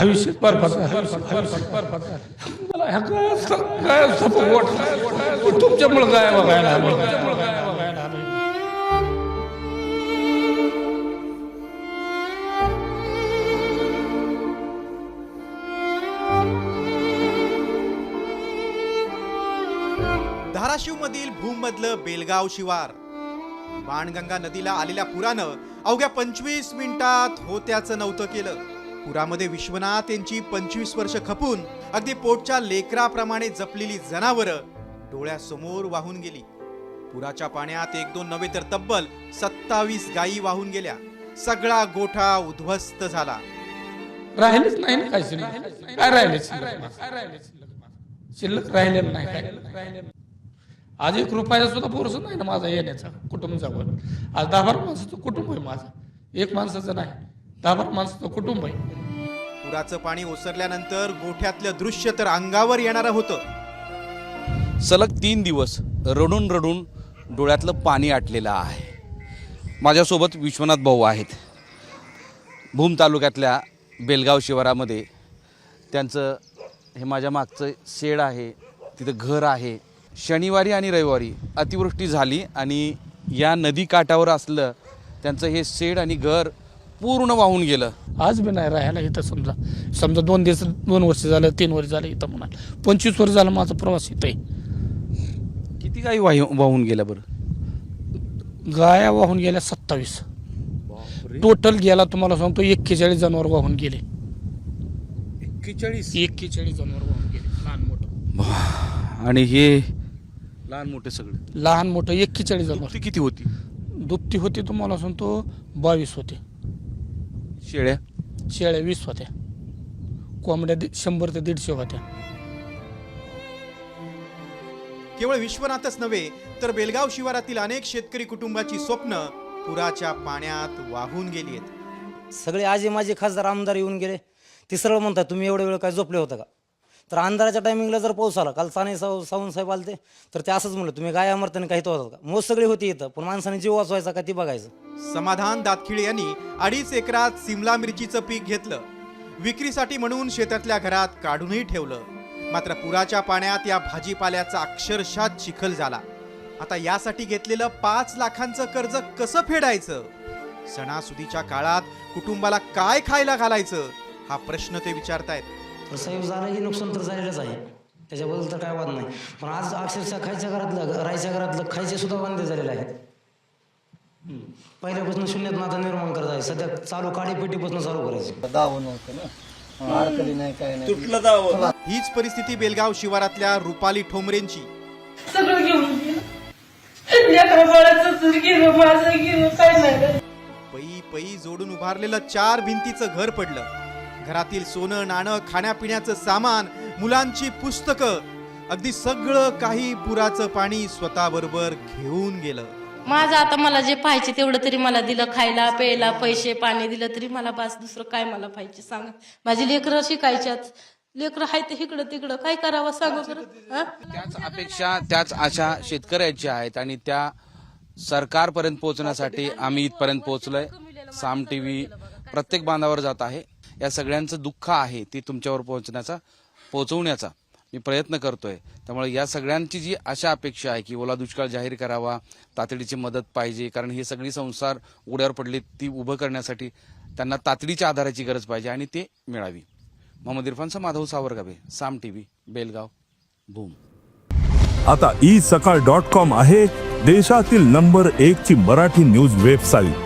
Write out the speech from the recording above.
आयुष्य बरबाद मला ह्या काय काय सपोर्ट तुमच्यामुळे काय बघायला आलोय. तुमच्यामुळं काय भूममधलं बेलगाव शिवार. बाणगंगा नदीला आलेल्या पुरानं अवघ्या पंचवीस मिनिटात होत्याचं नव्हतं केलं. पुरामध्ये विश्वनाथ यांची पंचवीस वर्ष खपून अगदी पोटच्या लेकराप्रमाणे जपलेली जनावरं डोळ्यासमोर वाहून गेली. पुराच्या पाण्यात एक दोन नव्हे तर तब्बल सत्तावीस गायी वाहून गेल्या. सगळा गोठा उद्ध्वस्त झाला. राहिलेच नाही ना काय शिल्लक. काय राहिले शिल्लक? राहिलेलं नाही काय? आज एक रुपयाचा सुद्धा पोरस नाही ना माझा येण्याचा कुटुंब जवळ आज दहा बारा माणसाचं कुटुंब आहे माझं. एक माणसाचं नाही. बारा माणसाचं कुटुंब आहे. पुराचं पाणी ओसरल्यानंतर गोठ्यातलं दृश्य तर अंगावर येणारं होतं. सलग तीन दिवस रडून रडून डोळ्यातलं पाणी आटलेलं आहे. माझ्यासोबत विश्वनाथ भाऊ आहेत. भूम तालुक्यातल्या बेलगाव शिवारामध्ये त्यांचं हे माझ्या मागचं शेड आहे तिथं घर आहे. शनिवारी आणि रविवारी अतिवृष्टी झाली आणि या नदी काठावर असलं त्यांचं हे शेड आणि घर पूर्ण वाहून गेलं. आज बी नाही राहायला इथं समजा. समजा दोन दिवस दोन वर्ष झालं तीन वर्ष झालं इथं म्हणाल. पंचवीस वर्ष झालं माझा प्रवास इथं आहे. किती काही वाही वाहून गेलं बरं? गाया वाहून गेल्या सत्तावीस. टोटल गेला तुम्हाला सांगतो एक्केचाळीस जनावर वाहून गेले. एक्केचाळीस? एक्केचाळीस जनावर वाहून गेले. लहान मोठं. आणि हे लहान मोठे सगळे. लहान मोठं एक्केचाळीस जनावर. किती होती? दुपटी होती तुम्हाला सांगतो बावीस होते. शेळ्या? शेळ्या वीस होत्या. कोंबड्या दि- शंभर ते दीडशे होत्या. केवळ विश्वनाथच नव्हे तर बेलगाव शिवारातील अनेक शेतकरी कुटुंबाची स्वप्न पुराच्या पाण्यात वाहून गेली आहेत. सगळे आजे माझे खासदार आमदार येऊन गेले. ते सरळ म्हणतात तुम्ही एवढे वेळ काय झोपले होता का? तर अंधाराच्या टायमिंगला जर पाऊस आला काल साने साव सावंत साहेब आलते तर ते असंच म्हणलं तुम्ही गाय अमरताने काही होतात का? मोज सगळे होते इथं पण माणसाने जीव वाचवायचा का ते बघायचं. समाधान दातखिळे यांनी अडीच एकरात सिमला मिरचीचं पीक घेतलं. विक्रीसाठी म्हणून शेतातल्या घरात काढूनही ठेवलं. मात्र पुराच्या पाण्यात या भाजीपाल्याचा अक्षरशः चिखल झाला. आता यासाठी घेतलेलं पाच लाखांचं कर्ज कसं फेडायचं? सणासुदीच्या काळात कुटुंबाला काय खायला घालायचं? हा प्रश्न ते विचारतायत. तर साहेब झालंही नुकसान तर झालेलंच आहे. त्याच्याबद्दल तर काय वाद नाही. पण आज अक्षरशः खायच्या घरातलं राहायच्या घरातलं खायचे सुद्धा बंद झालेले आहेत. पहिल्यापासून शून्यात नाता निर्माण करत आहे. सध्या चालू काडीपेटीपासून चालू करायचं. दावण होतं ना? अडकली नाही काय नाही. हीच परिस्थिती बेलगाव शिवारातल्या रुपाली ठोंबरेंची. सगळं घेऊन पई पई जोडून उभारलेलं चार भिंतीचं घर पडलं. घरातील सोनं नाणं खाण्यापिण्याचं सामान मुलांची पुस्तकं अगदी सगळं काही पुराचं पाणी स्वतःबरोबर घेऊन गेलं. माझं आता मला जे पाहिजे तेवढं तरी मला दिलं खायला प्यायला पैसे पाणी दिलं तरी मला बस दुसरं काय मला पाहिजे सांगा. माझी लेकरं शिकायच्यात. लेकरं आहेत इकडं तिकडं. काय करावं सांगा बरं? हा? त्याच अपेक्षा त्याच आशा शेतकऱ्याच्या आहेत आणि त्या सरकारपर्यंत पोहोचण्यासाठी आम्ही इथपर्यंत पोहोचलोय. साम टी व्ही प्रत्येक बांधावर जात आहे. या सगळ्यांचं दुःख आहे ते तुमच्यावर पोहोचण्याचा पोहोचवण्याचा मी प्रयत्न करतोय. त्यामुळे या सगळ्यांची जी अशा अपेक्षा आहे की ओला दुष्काळ जाहीर करावा तातडीची मदत पाहिजे कारण हे सगळी संसार उड्यावर पडली ती उभं करण्यासाठी त्यांना तातडीच्या आधाराची गरज पाहिजे आणि ते मिळावी. मोहम्मद इरफानचा माधव सावरगावे साम टीव्ही बेलगाव भूम. आता ई सकाळ डॉट कॉम आहे देशातील नंबर एक ची मराठी न्यूज वेबसाईट.